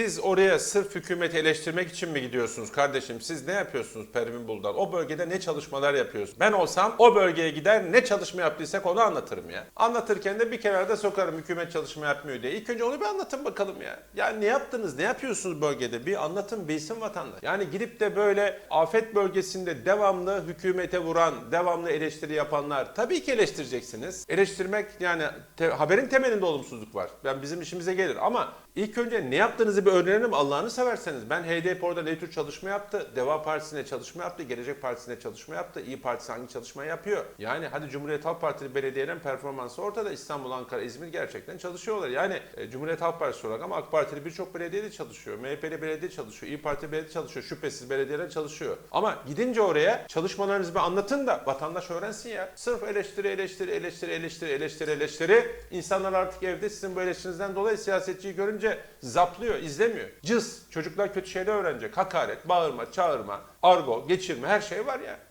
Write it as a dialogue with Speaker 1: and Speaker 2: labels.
Speaker 1: Siz oraya sırf hükümeti eleştirmek için mi gidiyorsunuz kardeşim? Siz ne yapıyorsunuz Pervin Buldan? O bölgede ne çalışmalar yapıyorsunuz? Ben olsam o bölgeye gider ne çalışma yaptıysak onu anlatırım ya. Anlatırken de bir kenarda sokarım hükümet çalışma yapmıyor diye. İlk önce onu bir anlatın bakalım ya. Yani ne yaptınız, ne yapıyorsunuz bölgede? Bir anlatın bilsin vatandaş. Yani gidip de böyle afet bölgesinde devamlı hükümete vuran, devamlı eleştiri yapanlar tabii ki eleştireceksiniz. Eleştirmek yani te- haberin temelinde olumsuzluk var. Ben bizim işimize gelir ama ilk önce ne yaptığınızı bir öğrenelim Allah'ını severseniz. Ben HDP orada ne tür çalışma yaptı? Deva Partisi'ne çalışma yaptı, Gelecek Partisi'ne çalışma yaptı, İyi Partisi hangi çalışma yapıyor? Yani hadi Cumhuriyet Halk Partili belediyelerin performansı ortada. İstanbul, Ankara, İzmir gerçekten çalışıyorlar. Yani e, Cumhuriyet Halk Partisi olarak ama AK Partili birçok belediyede çalışıyor. MHP'li belediye çalışıyor, İyi Parti belediye çalışıyor, şüphesiz belediyeler çalışıyor. Ama gidince oraya çalışmalarınızı bir anlatın da vatandaş öğrensin ya. Sırf eleştiri, eleştiri, eleştiri, eleştiri, eleştiri, eleştiri. İnsanlar artık evde sizin bu eleştirinizden dolayı siyasetçiyi görünce zaplıyor, izlemiyor. Cız. Çocuklar kötü şeyler öğrenecek. Hakaret, bağırma, çağırma, argo, geçirme her şey var ya.